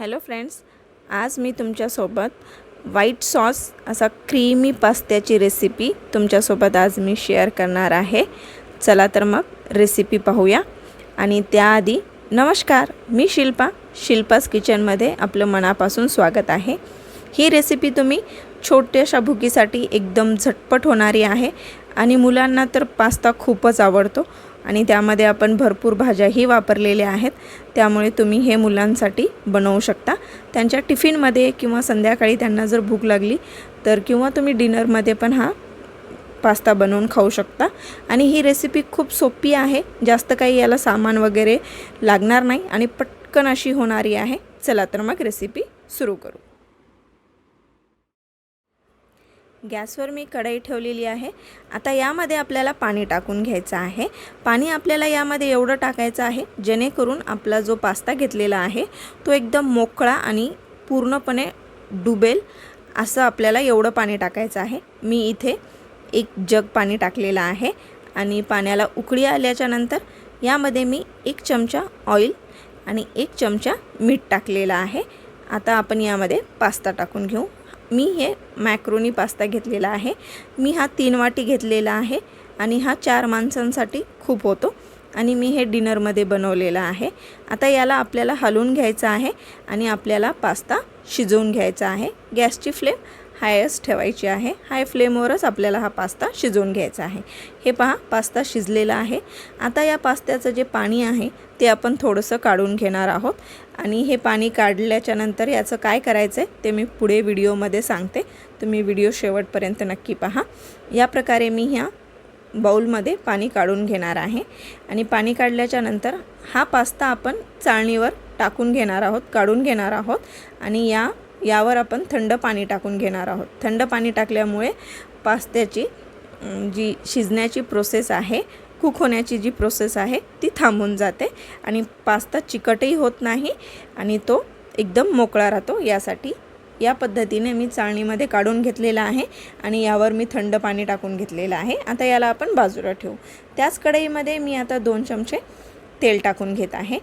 Hello friends आज मी तुमच्यासोबत व्हाईट सॉस असा क्रीमी पास्त्याची रेसिपी तुमच्यासोबत आज मी शेअर करणार आहे. चला तर मग रेसिपी पाहूया. आणि त्याआधी नमस्कार मी शिल्पा शिल्पास किचनमध्ये आपलं मनापासून स्वागत आहे. ही रेसिपी तुम्ही छोट्याशा भुकीसाठी एकदम झटपट होणारी आहे आणि मुलांना तर पास्ता खूपच आवडतो. आणि त्यामध्ये आपण भरपूर भाज्याही वापरलेल्या आहेत. त्यामुळे तुम्ही हे मुलांसाठी बनवू शकता. त्यांच्या टिफिनमध्ये किंवा संध्याकाळी त्यांना जर भूक लागली तर किंवा तुम्ही डिनरमध्ये पण हा पास्ता बनवून खाऊ शकता. आणि ही रेसिपी खूप सोपी आहे. जास्त काही याला सामान वगैरे लागणार नाही आणि पटकन अशी होणारी आहे. चला तर मग रेसिपी सुरू करू. गॅसवर मी कढई ठेवलेली आहे. आता यामध्ये आपल्याला पाणी टाकून घ्यायचं आहे. पाणी आपल्याला यामध्ये एवढं टाकायचं आहे जेणेकरून आपला जो पास्ता घेतलेला आहे तो एकदम मोकळा आणि पूर्णपणे डुबेल असं आपल्याला एवढं पाणी टाकायचं आहे. मी इथे एक जग पाणी टाकलेलं आहे आणि पाण्याला उकळी आल्याच्यानंतर यामध्ये मी एक चमचा ऑइल आणि एक चमचा मीठ टाकलेलं आहे. आता आपण यामध्ये पास्ता टाकून घेऊ. मी हे मॅक्रोनी पास्ता घेतलेला आहे. मी हा तीन वाटी घेतलेला आहे आणि हा चार माणसांसाठी खूप होतो आणि मी हे डिनरमध्ये बनवलेलं आहे. आता याला आपल्याला हलवून घ्यायचं आहे आणि आपल्याला पास्ता शिजवून घ्यायचा आहे. गॅसची फ्लेम हायस्ट ठेवायची आहे. हाय फ्लेमवरच आपल्याला हा पास्ता शिजवून घ्यायचा आहे. हे पहा पास्ता शिजलेला आहे. आता या पास्त्याचं जे पाणी आहे ते आपण थोडंसं काढून घेणार आहोत. आणि हे पाणी काढल्याच्या नंतर याचं काय करायचं आहे ते मी पुढे व्हिडिओमध्ये सांगते. तुम्ही व्हिडिओ शेवटपर्यंत नक्की पहा. या प्रकारे मी ह्या बाऊलमध्ये पाणी काढून घेणार आहे. आणि पाणी काढल्याच्या नंतर हा पास्ता आपण चाळणीवर टाकून घेणार आहोत काढून घेणार आहोत. आणि या यावर आपण थंड पाणी टाकून घेणार आहोत. थंड पाणी टाकल्यामुळे पास्त्याची जी शिजण्याची प्रोसेस आहे कुक होण्याची जी प्रोसेस आहे ती थांबून जाते आणि पास्ता चिकटही होत नाही आणि तो एकदम मोकळा राहतो. यासाठी या पद्धतीने मी चाळणीमध्ये काढून घेतलेला आहे आणि यावर मी थंड पाणी टाकून घेतलेलं आहे. आता याला आपण बाजूला ठेवू. त्याच कढईमध्ये मी आता दोन चमचे तेल टाकून घेत आहे.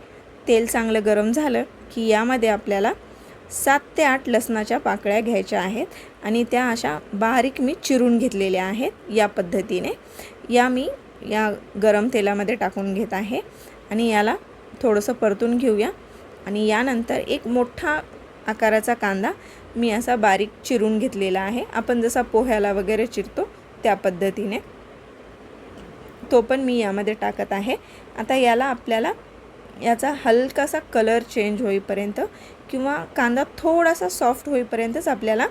तेल चांगलं गरम झालं की यामध्ये आपल्याला सात ते आठ लसणाच्या पाकळ्या घ्यायच्या आहेत आणि त्या अशा बारीक मी चिरून घेतलेल्या आहेत या पद्धतीने. या मी या गरम तेलामध्ये टाकून घेत आहे आणि याला थोडंसं परतून घेऊया. आणि यानंतर एक मोठा आकाराचा कांदा मी असा बारीक चिरून घेतलेला आहे. आपण जसा पोह्याला वगैरे चिरतो त्या पद्धतीने. तो पण मी यामध्ये टाकत आहे. आता याला आपल्याला याचा हलकासा कलर चेंज होईपर्यंत किंवा कांदा थोडासा सॉफ्ट होईपर्यंतच आपल्याला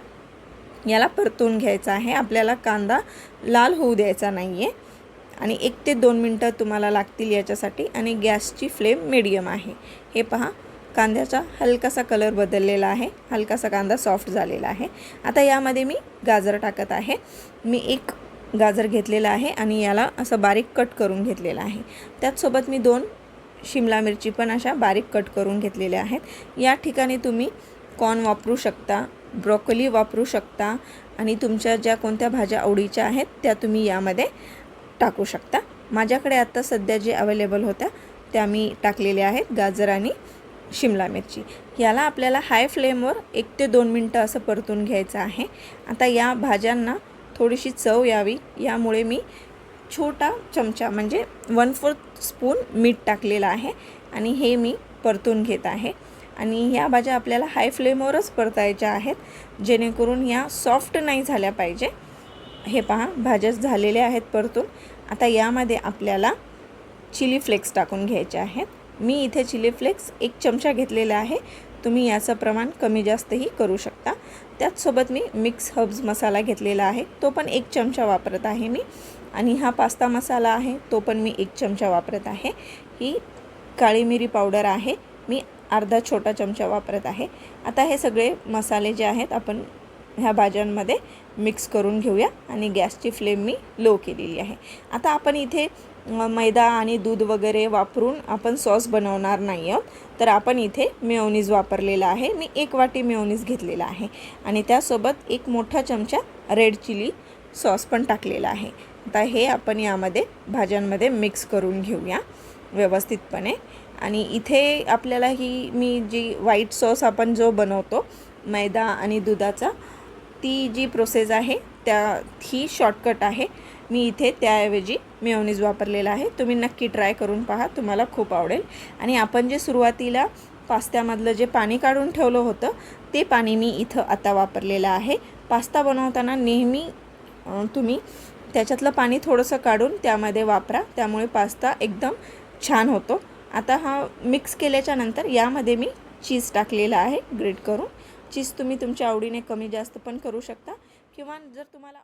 याला परतून घ्यायचा आहे. आपल्याला कांदा लाल होऊ द्यायचा नाही आहे आणि एक ते दोन मिनटं तुम्हाला लागतील याच्यासाठी आणि गॅसची फ्लेम मिडियम आहे. हे पहा कांद्याचा हलकासा कलर बदललेला आहे. हलकासा कांदा सॉफ्ट झालेला आहे. आता यामध्ये मी गाजर टाकत आहे. मी एक गाजर घेतलेला आहे आणि याला असं बारीक कट करून घेतलेला आहे. त्याचसोबत मी दोन शिमला मिरची पण अशा बारीक कट करून घेतलेल्या आहेत. या ठिकाणी तुम्ही कॉर्न वापरू शकता ब्रोकली वापरू शकता आणि तुमच्या ज्या कोणत्या भाज्या आवडीच्या आहेत त्या तुम्ही यामध्ये टाकू शकता. माझ्याकडे आत्ता सध्या जे अवेलेबल होत्या त्या मी टाकलेल्या आहेत गाजर आणि शिमला मिरची. याला आपल्याला हाय फ्लेमवर एक ते दोन मिनटं असं परतून घ्यायचं आहे. आता या भाज्यांना थोडीशी चव यावी यामुळे मी छोटा चमचा म्हणजे वन फोर्थ स्पून मीठ टाकलेलं आहे आणि हे मी परतून घेत आहे. आणि ह्या भाज्या आपल्याला हाय फ्लेमवरच परतायच्या आहेत जेणेकरून ह्या सॉफ्ट नाही झाल्या पाहिजे. हे पहा भाज्या झालेल्या आहेत परतून. आता यामध्ये आपल्याला चिली फ्लेक्स टाकून घ्यायचे आहेत. मी इथे चिली फ्लेक्स एक चमचा घेतलेला आहे. तुम्ही याचं प्रमाण कमी जास्तही करू शकता. त्याचसोबत मी मिक्स हर्ब्स मसाला घेतलेला आहे. तो पण एक चमचा वापरत आहे मी. आणि हा पास्ता मसाला आहे तो पण मी एक चमचा वापरत आहे. ही काळी मिरी पावडर आहे. मी अर्धा छोटा चमचा वापरत आहे. आता हे सगळे मसाले जे आहेत आपण ह्या भाज्यांमध्ये मिक्स करून घेऊया. आणि गॅसची फ्लेम मी लो केलेली आहे. आता आपण इथे मैदा आणि दूध वगैरे वापरून आपण सॉस बनवणार नाही आहोत. तर आपण इथे मेयोनीज वापरलेला आहे. मी एक वाटी मेयोनीज घेतलेला आहे. आणि त्यासोबत एक मोठा चमचा रेड चिली सॉस पण टाकलेला आहे. आता हे आपण यामध्ये भाज्यांमध्ये मिक्स करून घेऊया व्यवस्थितपणे. आणि इथे आपल्याला ही मी जी व्हाईट सॉस आपण जो बनवतो मैदा आणि दुधाचा ती जी प्रोसेस आहे त्या ही शॉर्टकट आहे. मी इथे त्याऐवजी मेयोनीज वापरलेला आहे. तुम्ही नक्की ट्राय करून पहा तुम्हाला खूप आवडेल. आणि आपण जे सुरुवातीला पास्त्यामधलं जे पाणी काढून ठेवलं होतं ते पाणी मी इथं आता वापरलेलं आहे. पास्ता बनवताना नेहमी तुम्ही त्याच्यातलं पाणी थोडंसं काढून त्यामध्ये वापरा. त्यामुळे पास्ता एकदम छान होतो. आता हा मिक्स केल्याच्यानंतर यामध्ये मी चीज टाकलेला आहे ग्रेट करून. चीज तुम्ही तुमच्या आवडीने कमी जास्त पण करू शकता. किंवा जर तुम्हाला